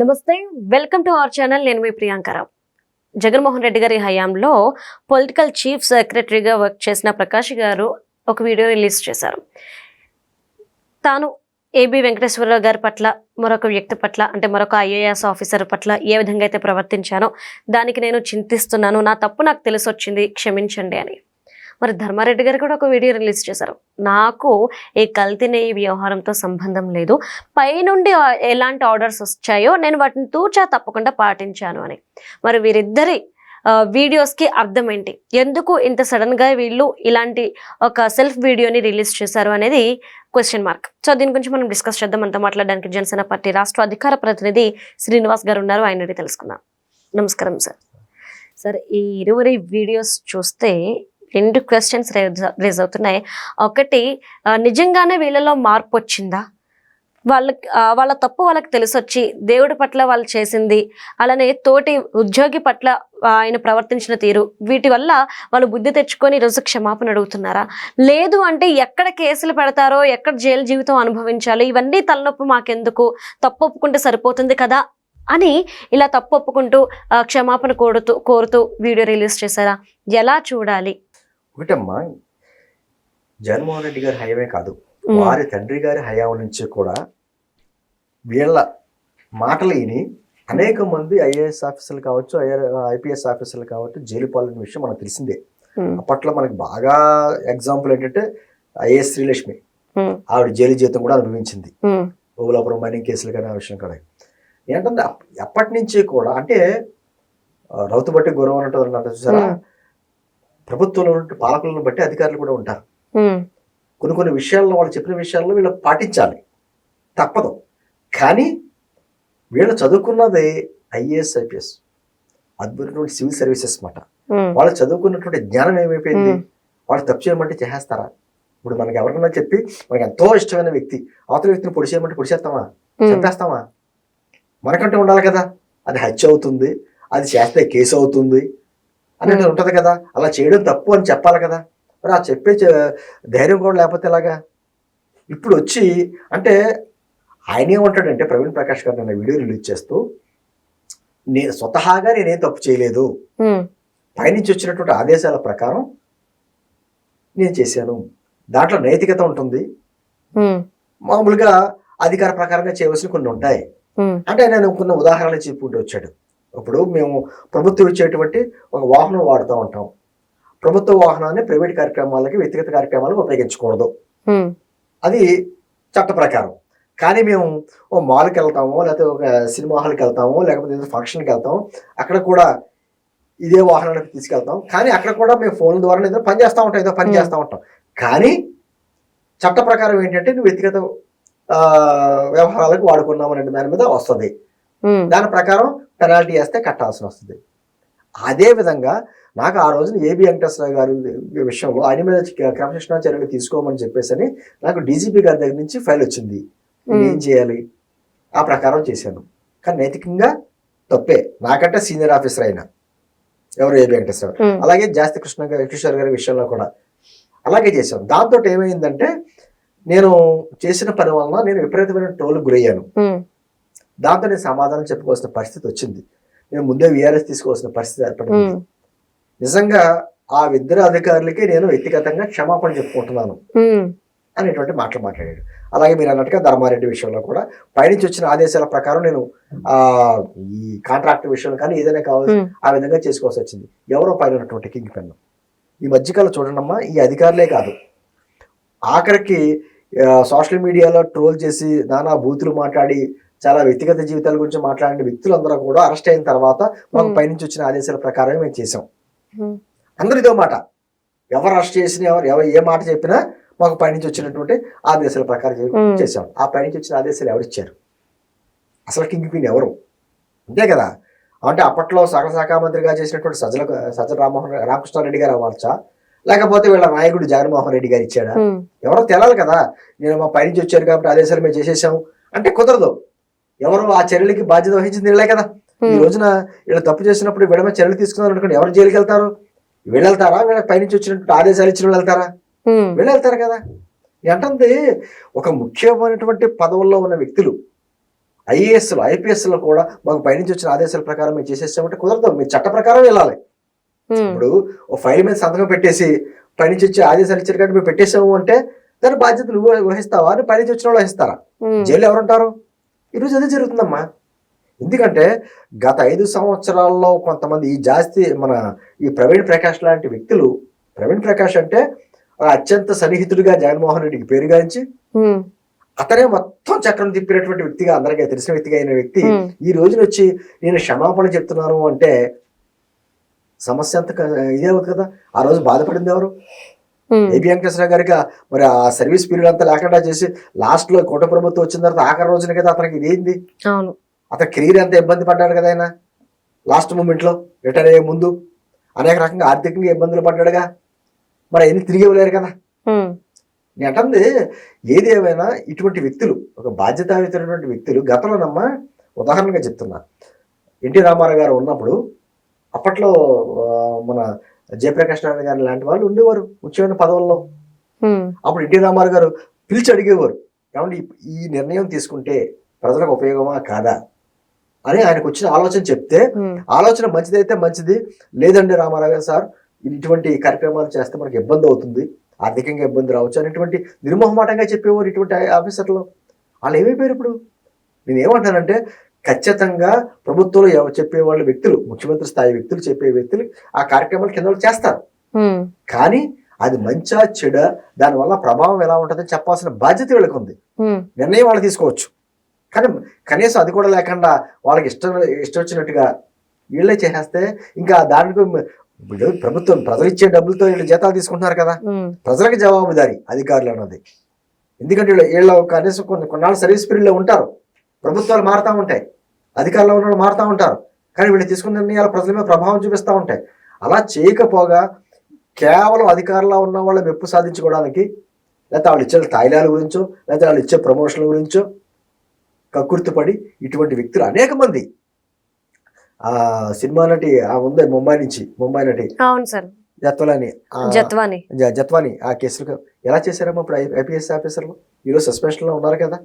నమస్తే welcome to our channel. నేను మీ ప్రియాంకరావు జగన్మోహన్ రెడ్డి గారి హయాంలో పొలిటికల్ చీఫ్ సెక్రటరీగా వర్క్ చేసిన ప్రకాష్ గారు ఒక వీడియో రిలీజ్ చేశారు. తాను ఏబి వెంకటేశ్వరరావు గారి పట్ల మరొక వ్యక్తి పట్ల అంటే మరొక ఐఏఎస్ ఆఫీసర్ పట్ల ఏ విధంగా అయితే ప్రవర్తించానో దానికి నేను చింతిస్తున్నాను. నా తప్పు నాకు తెలిసొచ్చింది క్షమించండి అని. మరి ధర్మారెడ్డి గారు కూడా ఒక వీడియో రిలీజ్ చేశారు. నాకు ఈ కల్తీనే ఈ వ్యవహారంతో సంబంధం లేదు. పైనుండి ఎలాంటి ఆర్డర్స్ వచ్చాయో నేను వాటిని తూచా తప్పకుండా పాటించాను అని. మరి వీరిద్దరి వీడియోస్కి అర్థం ఏంటి ఎందుకు ఇంత సడన్గా వీళ్ళు ఇలాంటి ఒక సెల్ఫ్ వీడియోని రిలీజ్ చేశారు అనేది క్వశ్చన్ మార్క్. సో దీని గురించి మనం డిస్కస్ చేద్దాం. అంతా మాట్లాడడానికి జనసేన పార్టీ రాష్ట్ర అధికార ప్రతినిధి శ్రీనివాస్ గారు ఉన్నారు. ఆయన తెలుసుకుందాం. నమస్కారం సార్. సార్ ఈ ఇరువురి వీడియోస్ చూస్తే రెండు క్వశ్చన్స్ రేజ్ అవుతున్నాయి. ఒకటి నిజంగానే వీళ్ళలో మార్పు వచ్చిందా? వాళ్ళకి వాళ్ళ తప్పు వాళ్ళకి తెలిసొచ్చి దేవుడి పట్ల వాళ్ళు చేసింది అలానే తోటి ఉద్యోగి పట్ల ఆయన ప్రవర్తించిన తీరు వీటి వల్ల వాళ్ళు బుద్ధి తెచ్చుకొని ఈరోజు క్షమాపణ అడుగుతున్నారా? లేదు అంటే ఎక్కడ కేసులు పెడతారో ఎక్కడ జైలు జీవితం అనుభవించాలి ఇవన్నీ తలనొప్పి మాకెందుకు? తప్పు ఒప్పుకుంటే సరిపోతుంది కదా? అని ఇలా తప్పు ఒప్పుకుంటూ క్షమాపణ కోరుతూ కోరుతూ వీడియో రిలీజ్ చేశారా? ఎలా చూడాలి? ఒకటమ్మా జగన్మోహన్ రెడ్డి గారి హయామే కాదు వారి తండ్రి గారి హయాం నుంచి కూడా వీళ్ళ మాటలు విని అనేక మంది ఐఏఎస్ ఆఫీసర్లు కావచ్చు ఐపీఎస్ ఆఫీసర్లు కావచ్చు జైలు పాలన విషయం మనకు తెలిసిందే. అప్పట్లో మనకి బాగా ఎగ్జాంపుల్ ఏంటంటే ఐఏఎస్ శ్రీలక్ష్మి. ఆవిడ జైలు జీతం కూడా అనుభవించింది. ఉమ్, ఓబులాపురం మైనింగ్ కేసులు కానీ ఆ విషయం కూడా ఏంటంటే అప్- ఎప్పటి నుంచి కూడా అంటే ఆ, రౌతు బట్టి గౌరవం అన్నట్టు చూసారా. ప్రభుత్వంలో ఉన్న పాలకులను బట్టి అధికారులు కూడా ఉంటారు. కొన్ని కొన్ని విషయాల్లో వాళ్ళు చెప్పిన విషయాల్లో వీళ్ళు పాటించాలి. తప్పదు. కానీ వీళ్ళు చదువుకున్నది ఐఏఎస్ ఐపీఎస్. అద్భుతమైనటువంటి సివిల్ సర్వీసెస్ మాట వాళ్ళు చదువుకున్నటువంటి జ్ఞానం ఏమైపోయింది? వాళ్ళు తప్పు చేయమంటే చేసేస్తారా? ఇప్పుడు మనకి ఎవరికైనా చెప్పి మనకి ఎంతో ఇష్టమైన వ్యక్తి అవతల వ్యక్తిని పొడి చేయమంటే పొడి చేస్తామా? ఉమ్, చంపేస్తామా? మనకంటే ఉండాలి కదా. అది హత్య అవుతుంది. అది చేస్తే కేసు అవుతుంది. అనేది Hmm. ఉంటది కదా. అలా చేయడం తప్పు అని చెప్పాలి కదా. మరి ఆ చెప్పే ధైర్యం కూడా లేకపోతే ఎలాగా? ఇప్పుడు వచ్చి అంటే ఆయన ఏమంటాడంటే ప్రవీణ్ ప్రకాష్ గారు నిన్న వీడియో రిలీజ్ చేస్తూ నే స్వతహాగా నేనేం తప్పు చేయలేదు. ఉమ్, పైనుంచి వచ్చినటువంటి ఆదేశాల ప్రకారం నేను చేశాను. దాంట్లో నైతికత ఉంటుంది. ఉమ్, మామూలుగా అధికార ప్రకారంగా చేయవలసిన కొన్ని ఉంటాయి. అంటే నేను కొన్ని ఉదాహరణలు చెప్పుకుంటూ వచ్చాడు. ఇప్పుడు మేము ప్రభుత్వం ఇచ్చేటువంటి ఒక వాహనం వాడుతూ ఉంటాం. ప్రభుత్వ వాహనాన్ని ప్రైవేట్ కార్యక్రమాలకి వ్యక్తిగత కార్యక్రమాలకు ఉపయోగించకూడదు. అది చట్ట ప్రకారం. కానీ మేము ఓ మాల్కి వెళ్తాము లేకపోతే ఒక సినిమా హాల్కి వెళ్తాము లేకపోతే ఏదో ఫంక్షన్కి వెళ్తాం అక్కడ కూడా ఇదే వాహనానికి తీసుకెళ్తాం. కానీ అక్కడ కూడా మేము ఫోన్ ద్వారా ఏదో పని చేస్తూ ఉంటాం ఏదో పని. చేస్తూ ఉంటాం. కానీ చట్ట ప్రకారం ఏంటంటే నువ్వు వ్యక్తిగత వ్యవహారాలకు వాడుకున్నాం అనే దాని మీద వస్తుంది. దాని ప్రకారం పెనాల్టీ వేస్తే కట్టాల్సి వస్తుంది. అదే విధంగా నాకు ఆ రోజున ఏబి వెంకటేశ్వర గారి విషయంలో ఆయన మీద క్రమశిక్షణ చర్యలు తీసుకోమని చెప్పేసి అని నాకు డీజీపీ గారి దగ్గర నుంచి ఫైల్ వచ్చింది. ఏం చేయాలి? ఆ ప్రకారం చేశాను. కానీ నైతికంగా తప్పే. నాకంటే సీనియర్ ఆఫీసర్ అయినా. ఎవరు ఏబి వెంకటేశ్వర ఉమ్, అలాగే జాస్తి కృష్ణ గారి కిషోర్ గారి విషయంలో కూడా. అలాగే చేశాను. దాంతో ఏమైందంటే నేను చేసిన పని వలన నేను విపరీతమైన ట్రోల్ గురయ్యాను. దాంతో నేను సమాధానం చెప్పుకోవాల్సిన పరిస్థితి వచ్చింది. నేను ముందే విఆర్ఎస్ తీసుకోవాల్సిన పరిస్థితి ఏర్పడింది. నిజంగా ఆ ఇద్దరు అధికారులకి నేను వ్యక్తిగతంగా క్షమాపణ చెప్పుకుంటున్నాను అనేటువంటి మాటలు మాట్లాడాడు. అలాగే మీరు అన్నట్టుగా ధర్మారెడ్డి విషయంలో కూడా పైనుంచి వచ్చిన ఆదేశాల ప్రకారం నేను ఆ ఈ కాంట్రాక్ట్ విషయంలో కానీ ఏదైనా కావాలి ఆ విధంగా చేసుకోవాల్సి వచ్చింది. ఎవరో పైన ఉన్నటువంటి కింగ్ పెన్ ఈ మధ్యకాలం చూడండమ్మా ఈ అధికారులే కాదు. ఆఖరికి సోషల్ మీడియాలో ట్రోల్ చేసి నానా బూతులు మాట్లాడి చాలా వ్యక్తిగత జీవితాల గురించి మాట్లాడిన వ్యక్తులందరూ కూడా అరెస్ట్ అయిన తర్వాత మాకు Hmm. పైనుంచి వచ్చిన ఆదేశాల ప్రకారమే మేము చేసాం ఉమ్, అందరూ ఇదో మాట. ఎవరు అరెస్ట్ చేసిన ఎవరు ఎవరు ఏ మాట చెప్పినా మాకు పైనుంచి వచ్చినటువంటి ఆదేశాల ప్రకారం చే- Hmm. చేసాం ఆ పైనుంచి వచ్చిన ఆదేశాలు ఎవరు ఇచ్చారు? అసలు కింగ్ పిన్ ఎవరు? అంతే కదా? అంటే అప్పట్లో సకల శాఖ మంత్రిగా చేసినటువంటి సజ్జల సజ్జల రామ్మోహన్ రామకృష్ణారెడ్డి గారు అవ్వచ్చా? లేకపోతే వీళ్ళ నాయకుడు జగన్మోహన్ రెడ్డి గారు ఇచ్చాడా? ఎవరో తెలాలి కదా. నేను మా పైనుంచి వచ్చాను కాబట్టి ఆదేశాలు మేము చేసేసాము. అంటే కుదరదు. ఎవరు ఆ చర్యలకి బాధ్యత వహించింది వీళ్ళే కదా? ఈ రోజున వీళ్ళు తప్పు చేసినప్పుడు వీళ్ళ చర్యలు తీసుకున్నారు అనుకోండి ఎవరు జైలుకి వెళ్తారు? వీళ్ళు వెళ్తారా వీళ్ళ పైనుంచి వచ్చినట్టు ఆదేశాలు ఇచ్చిన వాళ్ళు వెళ్తారా? వీళ్ళు వెళ్తారు కదా? అంటే ఒక ముఖ్యమైనటువంటి పదవుల్లో ఉన్న వ్యక్తులు ఐఏఎస్లు ఐపీఎస్లో కూడా మాకు పైనుంచి వచ్చిన ఆదేశాల ప్రకారం మేము చేసేసామంటే కుదరదు. మీరు చట్ట ప్రకారం వెళ్ళాలి. ఇప్పుడు ఓ ఫైల్ మీద సంతకం పెట్టేసి పైనుంచి వచ్చి ఆదేశాలు ఇచ్చారు కాబట్టి మేము పెట్టేసాము అంటే దాని బాధ్యత నువ్వు వహిస్తావా అని పైనుంచి వచ్చిన వాళ్ళు వహిస్తారా? జైలు ఎవరుంటారు? ఈరోజు అదే జరుగుతుందమ్మా. ఎందుకంటే గత ఐదు సంవత్సరాల్లో కొంతమంది ఈ జాస్తి మన ఈ ప్రవీణ్ ప్రకాష్ లాంటి వ్యక్తులు ప్రవీణ్ ప్రకాష్ అంటే అత్యంత సన్నిహితుడిగా జగన్మోహన్ రెడ్డికి పేరుగాంచి అతనే మొత్తం చక్రం తిప్పినటువంటి వ్యక్తిగా అందరికీ తెలిసిన వ్యక్తిగా అయిన వ్యక్తి ఈ రోజున వచ్చి నేను క్షమాపణ చెప్తున్నాను అంటే సమస్య అంత ఇదే అవుతుంది కదా. ఆ రోజు బాధపడింది ఎవరు? ఏపీ వెంకటేశ్వర గారికి మరి ఆ సర్వీస్ పీరియడ్ అంతా లేకుండా చేసి లాస్ట్లో కోట ప్రభుత్వం వచ్చిన తర్వాత ఆఖరి రోజున కదా అతనికి ఇదేంది అతను కెరీర్ అంత ఇబ్బంది పడ్డాడు కదా ఆయన? లాస్ట్ మూమెంట్లో రిటైర్ అయ్యే ముందు అనేక రకంగా ఆర్థికంగా ఇబ్బందులు పడ్డాడుగా. మరి అవన్నీ తిరిగి ఇవ్వలేరు కదా? నేను అంటుంది ఏది ఏమైనా ఇటువంటి వ్యక్తులు ఒక బాధ్యతాయుతమైనటువంటి వ్యక్తులు గతంలోనమ్మా ఉదాహరణగా చెప్తున్నా. ఎన్టీ రామారావు గారు ఉన్నప్పుడు అప్పట్లో మన జయప్రకాష్ నారాయణ గారు లాంటి వాళ్ళు ఉండేవారు ముఖ్యమైన పదవుల్లో. అప్పుడు ఎన్టీ రామారావు గారు పిలిచి అడిగేవారు ఏమంటే ఈ- నిర్ణయం తీసుకుంటే ప్రజలకు ఉపయోగమా కాదా? అని ఆయనకు వచ్చిన ఆలోచన చెప్తే ఆలోచన మంచిదైతే మంచిది లేదండి రామారావు గారు సార్ ఇటువంటి కార్యక్రమాలు చేస్తే మనకి ఇబ్బంది అవుతుంది ఆర్థికంగా ఇబ్బంది రావచ్చు అనేటువంటి నిర్మోహమాటంగా చెప్పేవారు ఇటువంటి ఆఫీసర్లు. వాళ్ళు ఏమైపోయారు ఇప్పుడు? నేను ఏమంటానంటే ఖచ్చితంగా ప్రభుత్వంలో చెప్పేవాళ్ళు వ్యక్తులు ముఖ్యమంత్రి స్థాయి వ్యక్తులు చెప్పే వ్యక్తులు ఆ కార్యక్రమాలు కింద చేస్తారు. కానీ అది మంచా చెడ దానివల్ల ప్రభావం ఎలా ఉంటుందని చెప్పాల్సిన బాధ్యత వీళ్ళకి ఉంది నిర్ణయం వాళ్ళు తీసుకోవచ్చు. కానీ కనీసం అది కూడా లేకుండా వాళ్ళకి ఇష్టం ఇష్టం వచ్చినట్టుగా వీళ్ళే చేసేస్తే ఇంకా దానికి ప్రభుత్వం ప్రజలు ఇచ్చే డబ్బులతో వీళ్ళు జీతాలు తీసుకుంటున్నారు కదా. ప్రజలకు జవాబుదారి అధికారులు అన్నది. ఎందుకంటే వీళ్ళు వీళ్ళు కనీసం కొన్ని కొన్నాళ్ళు సర్వీస్ పీరియడ్లో ఉంటారు. ప్రభుత్వాలు మారుతూ ఉంటాయి. అధికారంలో ఉన్న మారుతూ ఉంటారు. కానీ వీళ్ళు తీసుకున్న నిర్ణయాలు ప్రజల మీద ప్రభావం చూపిస్తూ ఉంటాయి. అలా చేయకపోగా కేవలం అధికారంలో ఉన్న వాళ్ళ మెప్పు సాధించుకోవడానికి లేకపోతే వాళ్ళు ఇచ్చే తాయిలాల గురించో లేకపోతే వాళ్ళు ఇచ్చే ప్రమోషన్ల గురించో కక్కుర్తిపడి ఇటువంటి వ్యక్తులు అనేక మంది. ఆ సినిమా నటి ఆ ఉంది ముంబై నుంచి ముంబై నటి అవును సార్. జత్వలని ఆ, జత్వాని. ఆ కేసులు ఎలా చేశారమ్మా ఇప్పుడు ఐపీఎస్ ఆఫీసర్లు? ఈరోజు సస్పెన్షన్లో ఉన్నారు కదా.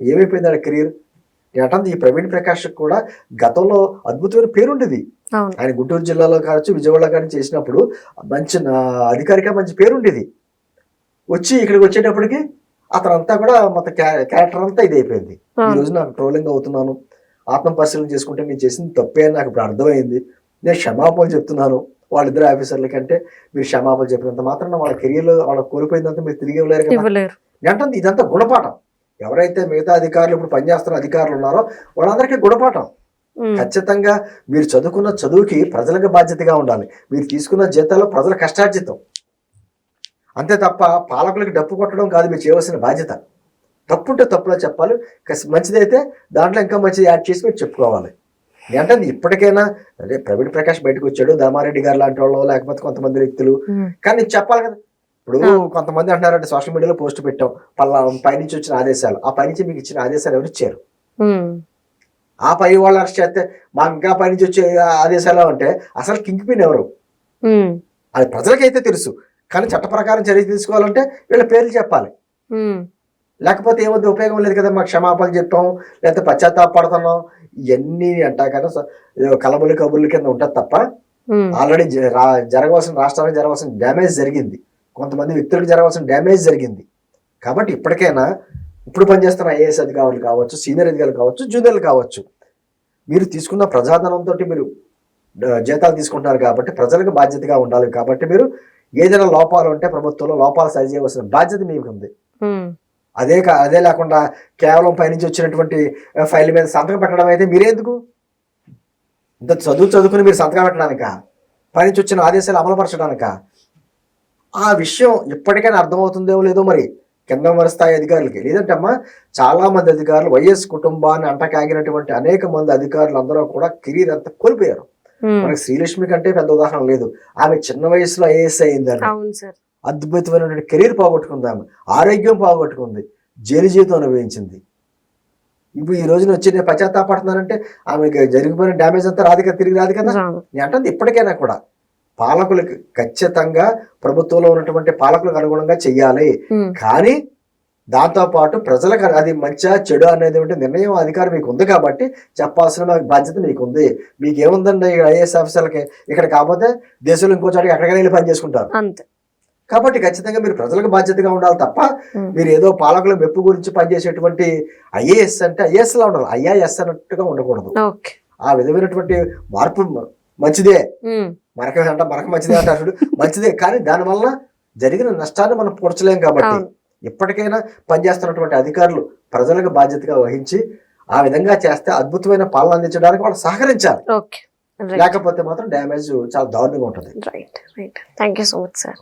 ఏమైపోయింది ఆడ కెరీర్? అంటే ఈ ప్రవీణ్ ప్రకాష్ కూడా గతంలో అద్భుతమైన పేరుండేది. ఆయన గుంటూరు జిల్లాలో కావచ్చు విజయవాడలో కానీ చేసినప్పుడు మంచి అధికారిక మంచి పేరుండేది. వచ్చి ఇక్కడికి వచ్చేటప్పటికి అతనంతా కూడా మొత్తం క్యారెక్టర్ అంతా ఇది అయిపోయింది. ఈ రోజు నాకు ట్రోలింగ్ అవుతున్నాను. ఆత్మ పరిశీలన చేసుకుంటే నేను చేసింది తప్పే అని నాకు ఇప్పుడు అర్థమైంది. నేను క్షమాపణలు చెప్తున్నాను వాళ్ళిద్దరు ఆఫీసర్ల కంటే. మీరు క్షమాపణలు చెప్పినంత మాత్రం వాళ్ళ కెరీర్లో వాళ్ళ కోల్పోయిందంతా మీరు తిరిగి ఇవ్వలేరు కదా. ఇదంతా గుణపాఠం. ఎవరైతే మిగతా అధికారులు ఇప్పుడు పనిచేస్తున్న అధికారులు ఉన్నారో వాళ్ళందరికీ గుణపాఠం. ఖచ్చితంగా మీరు చదువుకున్న చదువుకి ప్రజలకు బాధ్యతగా ఉండాలి. మీరు తీసుకున్న జీతాలు ప్రజల కష్టార్జితం. అంతే తప్ప పాలకులకి డప్పు కొట్టడం కాదు మీరు చేయవలసిన బాధ్యత. తప్పుంటే తప్పులో చెప్పాలి. మంచిదైతే దాంట్లో ఇంకా మంచిది యాడ్ చేసి మీరు చెప్పుకోవాలి. అంటే ఇప్పటికైనా అదే ప్రవీణ్ ప్రకాష్ బయటకు వచ్చాడు దామారెడ్డి గారు లాంటి వాళ్ళు లేకపోతే కొంతమంది వ్యక్తులు. కానీ చెప్పాలి కదా. ఇప్పుడు. కొంతమంది అంటున్నారంటే సోషల్ మీడియాలో పోస్ట్ పెట్టాం. పల్లా పైనుంచి వచ్చిన ఆదేశాలు. ఆ పైనుంచి మీకు ఇచ్చిన ఆదేశాలు ఎవరు ఇచ్చారు? ఆ పై వాళ్ళు అరెస్ట్ చేస్తే మాకు ఇంకా పైనుంచి వచ్చే ఆదేశాలు అంటే అసలు కింగ్ పిన్ ఎవరు? అది ప్రజలకైతే తెలుసు. కానీ చట్ట ప్రకారం చర్య తీసుకోవాలంటే వీళ్ళ పేర్లు చెప్పాలి. లేకపోతే ఏమొద్దు ఉపయోగం లేదు కదా మాకు క్షమాపణ చెప్పాం. లేకపోతే పశ్చాత్తాపడుతున్నాం ఇవన్నీ అంటా కదా కలబులు కబుర్ల కింద ఉంటుంది తప్ప ఆల్రెడీ జరగవలసిన రాష్ట్రానికి జరగవలసిన డ్యామేజ్ జరిగింది. కొంతమంది వ్యక్తులకు జరగవలసిన డ్యామేజ్ జరిగింది. కాబట్టి ఇప్పటికైనా ఇప్పుడు పనిచేస్తున్న ఐఏఎస్ అధికారులు కావచ్చు సీనియర్ అధికారులు కావచ్చు జూనియర్లు కావచ్చు మీరు తీసుకున్న ప్రజాధనంతో మీరు జీతాలు తీసుకుంటున్నారు కాబట్టి ప్రజలకు బాధ్యతగా ఉండాలి కాబట్టి మీరు ఏదైనా లోపాలు ఉంటే ప్రభుత్వంలో లోపాలు సరి చేయవలసిన బాధ్యత మీకు ఉంది. అదే కా అదే లేకుండా కేవలం పైనుంచి వచ్చినటువంటి ఫైల్ మీద సంతకం పెట్టడం అయితే మీరెందుకు? ఇంత చదువు చదువుకుని మీరు సంతకం పెట్టడానిక? పైనుంచి వచ్చిన ఆదేశాలు అమలుపరచడానిక? ఆ విషయం ఇప్పటికైనా అర్థమవుతుందో లేదో మరి కింద మరి స్థాయి అధికారులకి. లేదంటే అమ్మా చాలా మంది అధికారులు వైఎస్ కుటుంబాన్ని అంటకాగినటువంటి అనేక మంది అధికారులు అందరూ కూడా కెరీర్ అంతా కోల్పోయారు. మనకి శ్రీలక్ష్మి కంటే పెద్ద ఉదాహరణ లేదు. ఆమె చిన్న వయసులో ఐఏఎస్ సార్. అద్భుతమైనటువంటి కెరీర్ పోగొట్టుకుంది ఆమె. ఆరోగ్యం పోగొట్టుకుంది. జైలు జీవితం అనుభవించింది ఇప్పుడు ఈ రోజున వచ్చి నేను పశ్చాత్తాపడుతున్నానంటే ఆమెకి జరిగిపోయిన డ్యామేజ్ అంతా రాదు కదా తిరిగి రాదు కదా. నేను అంటుంది ఇప్పటికైనా కూడా. పాలకులకి ఖచ్చితంగా ప్రభుత్వంలో ఉన్నటువంటి పాలకులకు అనుగుణంగా చెయ్యాలి. కానీ దాంతోపాటు ప్రజలకు అది మంచిగా చెడు అనేది ఉంటే నిర్ణయం అధికారం మీకు ఉంది కాబట్టి చెప్పాల్సిన బాధ్యత మీకు ఉంది మీకు ఏముందండి ఐఏఎస్ ఆఫీసర్లకి? ఇక్కడ కాకపోతే దేశంలో ఇంకో చోటకి ఎక్కడికైనా వెళ్ళి పని చేసుకుంటారు. కాబట్టి ఖచ్చితంగా మీరు ప్రజలకు బాధ్యతగా ఉండాలి తప్ప. మీరు ఏదో పాలకుల మెప్పు గురించి పనిచేసేటువంటి ఐఏఎస్ అంటే ఐఏఎస్ లా ఉండాలి ఐఆర్ఎస్ అన్నట్టుగా ఉండకూడదు. ఆ విధమైనటువంటి మార్పు మంచిదే. మరక అంట మరక మంచిదే అంటారు. మంచిదే కానీ దానివల్ల జరిగిన నష్టాన్ని మనం పూడ్చలేం కాబట్టి. ఇప్పటికైనా పనిచేస్తున్నటువంటి అధికారులు ప్రజలకు బాధ్యతగా వహించి ఆ విధంగా చేస్తే అద్భుతమైన పాలన అందించడానికి వాళ్ళు సహకరించాలి. లేకపోతే మాత్రం డ్యామేజ్ చాలా దారుణంగా ఉంటుంది. Right right thank you so much sir